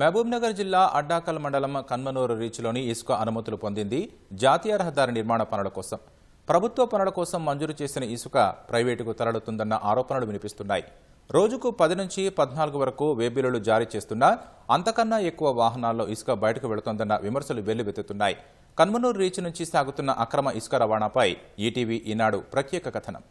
మహబూబ్నగర్ జిల్లా అడ్డాకల్ మండలం కన్మనూరు రీచ్లోని ఇసుక అనుమతులు పొందింది జాతీయ రహదారి నిర్మాణ పనుల కోసం. ప్రభుత్వ పనుల కోసం మంజూరు చేసిన ఇసుక ప్రైవేటుకు తరలుతుందన్న ఆరోపణలు వినిపిస్తున్నాయి. రోజుకు పది నుంచి పద్నాలుగు వరకు వేబిలులు జారీ చేస్తున్నా అంతకన్నా ఎక్కువ వాహనాల్లో ఇసుక బయటకు వెళుతోందన్న విమర్శలు వెల్లువెత్తుతున్నాయి. కన్మనూరు రీచ్ నుంచి సాగుతున్న అక్రమ ఇసుక రవాణాపై ఈటీవీ ఈనాడు ప్రత్యేక కథనం.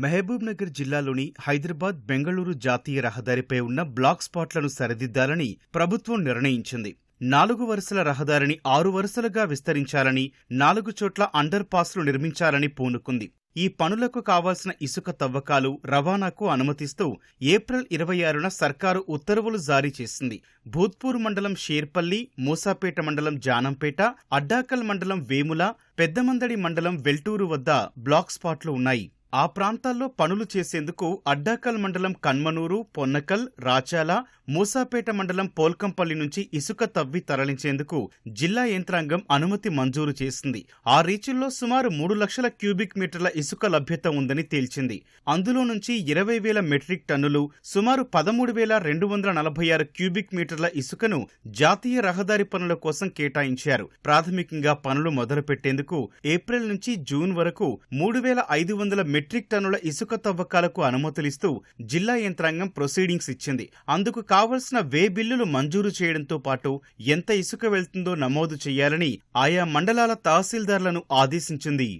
మహబూబ్ నగర్ జిల్లాలోని హైదరాబాద్ బెంగళూరు జాతీయ రహదారిపై ఉన్న బ్లాక్ స్పాట్లను సరిదిద్దాలని ప్రభుత్వం నిర్ణయించింది. నాలుగు వరుసల రహదారిని ఆరు వరుసలుగా విస్తరించాలని నాలుగు చోట్ల అండర్ పాస్లు నిర్మించాలని పూనుకుంది. ఈ పనులకు కావాల్సిన ఇసుక తవ్వకాలు రవాణాకు అనుమతిస్తూ ఏప్రిల్ ఇరవై ఆరున సర్కారు ఉత్తర్వులు జారీ చేసింది. భూత్పూర్ మండలం షేర్పల్లి మూసాపేట మండలం జానంపేట అడ్డాకల్ మండలం వేముల పెద్దమందడి మండలం వెల్టూరు వద్ద బ్లాక్ స్పాట్లు ఉన్నాయి. ఆ ప్రాంతాల్లో పనులు చేసేందుకు అడ్డాకల్ మండలం కన్మనూరు పొన్నకల్ రాచాల మూసాపేట మండలం పోల్కంపల్లి నుంచి ఇసుక తవ్వి తరలించేందుకు జిల్లా యంత్రాంగం అనుమతి మంజూరు చేసింది. ఆ రీచుల్లో సుమారు మూడు లక్షల క్యూబిక్ మీటర్ల ఇసుక లభ్యత ఉందని తేల్చింది. అందులో నుంచి ఇరవై వేల మెట్రిక్ టన్నులు సుమారు పదమూడు వేల రెండు వందల నలభై ఆరు క్యూబిక్ మీటర్ల ఇసుకను జాతీయ రహదారి పనుల కోసం కేటాయించారు. ప్రాథమికంగా పనులు మొదలుపెట్టేందుకు ఏప్రిల్ నుంచి జూన్ వరకు మూడు వేల ఐదు వందల మెట్రిక్ టన్నుల ఇసుక తవ్వకాలకు అనుమతులిస్తూ జిల్లా యంత్రాంగం ప్రొసీడింగ్స్ ఇచ్చింది. అందుకు కావలసిన వే బిల్లులు మంజూరు చేయడంతో పాటు ఎంత ఇసుక వెళ్తుందో నమోదు చేయాలని ఆయా మండలాల తహసీల్దార్లను ఆదేశించింది.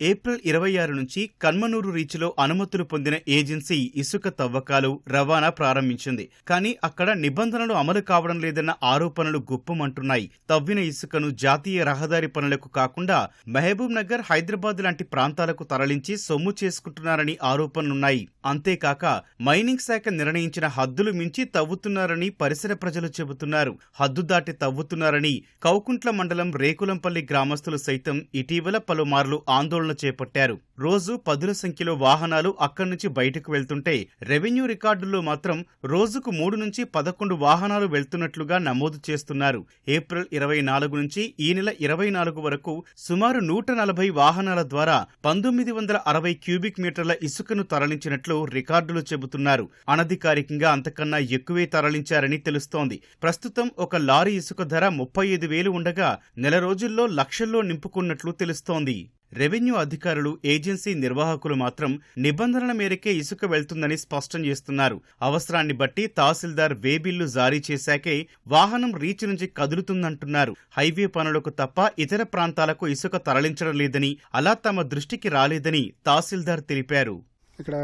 ఏప్రిల్ ఇరవై ఆరు నుంచి కన్మనూరు రీచ్లో అనుమతులు పొందిన ఏజెన్సీ ఇసుక తవ్వకాలు రవాణా ప్రారంభించింది. కానీ అక్కడ నిబంధనలు అమలు కావడం లేదన్న ఆరోపణలు గుప్పమంటున్నాయి. తవ్విన ఇసుకను జాతీయ రహదారి పనులకు కాకుండా మహబూబ్ నగర్ హైదరాబాద్ లాంటి ప్రాంతాలకు తరలించి సొమ్ము చేసుకుంటున్నారని ఆరోపణలున్నాయి. అంతేకాక మైనింగ్ శాఖ నిర్ణయించిన హద్దులు మించి తవ్వుతున్నారని పరిసర ప్రజలు చెబుతున్నారు. హద్దు దాటి తవ్వుతున్నారని కౌకుంట్ల మండలం రేకులంపల్లి గ్రామస్తులు సైతం ఇటీవల పలుమార్లు ఆందోళన చేపట్టారు. రోజు పదుల సంఖ్యలో వాహనాలు అక్కడి నుంచి బయటకు వెళ్తుంటే రెవెన్యూ రికార్డుల్లో మాత్రం రోజుకు మూడు నుంచి పదకొండు వాహనాలు వెళ్తున్నట్లుగా నమోదు చేస్తున్నారు. ఏప్రిల్ ఇరవై నాలుగు నుంచి ఈ నెల ఇరవై నాలుగు వరకు సుమారు నూట నలభై వాహనాల ద్వారా పంతొమ్మిది వందల అరవై క్యూబిక్ మీటర్ల ఇసుకను తరలించినట్లు రికార్డులు చెబుతున్నారు. అనధికారికంగా అంతకన్నా ఎక్కువే తరలించారని తెలుస్తోంది. ప్రస్తుతం ఒక లారీ ఇసుక ధర ముప్పై ఐదు వేలు ఉండగా నెల రోజుల్లో లక్షల్లో నింపుకున్నట్లు తెలుస్తోంది. రెవెన్యూ అధికారులు ఏజెన్సీ నిర్వాహకులు మాత్రం నిబంధనల మేరకే ఇసుక వెళ్తుందని స్పష్టం చేస్తున్నారు. అవసరాన్ని బట్టి తహసీల్దార్ వేబిల్లు జారీ చేశాకే వాహనం రీచ్ నుంచి కదులుతుందంటున్నారు. హైవే పనులకు తప్ప ఇతర ప్రాంతాలకు ఇసుక తరలించడం లేదని అలా తమ దృష్టికి రాలేదని తహసీల్దార్ తెలిపారు. ఇక్కడ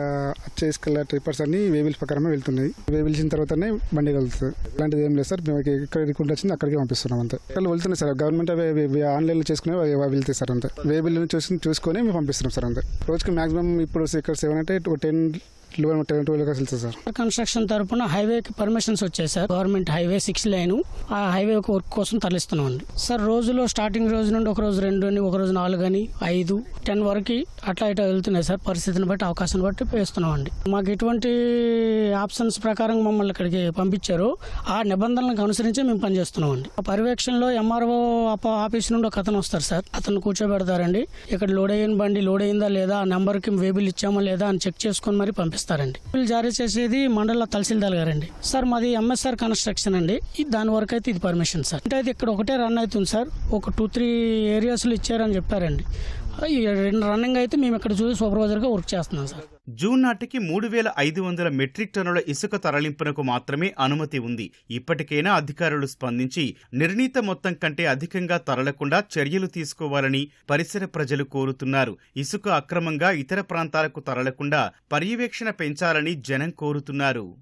వచ్చే ఇసుకల ట్రిప్పర్స్ అన్ని వేవిల్స్ ప్రకారమే వెళ్తున్నాయి. వేవిల్సిన తర్వాతనే బండి వెళ్తుంది ఇలాంటిది ఏం లేదు సార్. మేము ఎక్కడ రిక్రూట్ వచ్చింది అక్కడికి పంపిస్తున్నాం అంతే. వాళ్ళు వెళ్తున్నాయి సార్. గవర్నమెంట్ ఆన్లైన్లో చేసుకుని వెళ్తాయి సార్ అంతే. వేబిల్ చూసి చూసుకొని మేము పంపిస్తున్నాం సార్ అంతే. రోజుకి మాక్సిమం ఇప్పుడు ఇక్కడ సెవెన్ అంటే టెన్ సార్. కన్స్ట్రక్షన్ తరఫున హైవేకి పర్మిషన్స్ వచ్చాయి sir. Government highway six lane ఆ హైవే వర్క్ కోసం తరలిస్తున్నాం అండి సార్ రోజులో స్టార్టింగ్ రోజు నుండి ఒక రోజు రెండు అని ఒక రోజు నాలుగు అని ఐదు టెన్ వరకు అట్లా ఇట్లా వెళ్తున్నాయి సార్. పరిస్థితిని బట్టి అవకాశం బట్టి వేస్తున్నాం అండి మాకు ఎటువంటి ఆప్షన్స్ ప్రకారం మమ్మల్ని ఇక్కడికి పంపించారు ఆ నిబంధనలకు అనుసరించి మేము పనిచేస్తున్నాం అండి ఆ పర్యవేక్షణలో ఎంఆర్ఓ ఆఫీస్ నుండి ఒక అతను వస్తారు సార్. అతను కూర్చోబెడతారండి. ఇక్కడ లోడ్ అయిన బండి లోడ్ అయిందా లేదా? ఆ నెంబర్కి వేబిల్ ఇచ్చామా లేదా? అని చెక్ చేసుకొని మరి చేస్తారండి. బిల్ జారీ చేసేది మండల తహసీల్దార్ గారండి. సార్ మాది ఎంఎస్ఆర్ కన్స్ట్రక్షన్ అండి. దాని వరకు అయితే ఇది పర్మిషన్ సార్. అంటే అయితే ఇక్కడ ఒకటే రన్ అవుతుంది సార్. ఒక టూ త్రీ ఏరియాస్లో ఇచ్చారని చెప్పారండి. రెండు రన్నింగ్ అయితే మేము ఇక్కడ చూసి సూపర్వైజర్గా వర్క్ చేస్తున్నాం సార్. జూన్ నాటికి మూడు వేల ఐదు వందల మెట్రిక్ టన్నుల ఇసుక తరలింపునకు మాత్రమే అనుమతి ఉంది. ఇప్పటికైనా అధికారులు స్పందించి నిర్ణీత మొత్తం కంటే అధికంగా తరలకుండా చర్యలు తీసుకోవాలని పరిసర ప్రజలు కోరుతున్నారు. ఇసుక అక్రమంగా ఇతర ప్రాంతాలకు తరలకుండా పర్యవేక్షణ పెంచాలని జనం కోరుతున్నారు.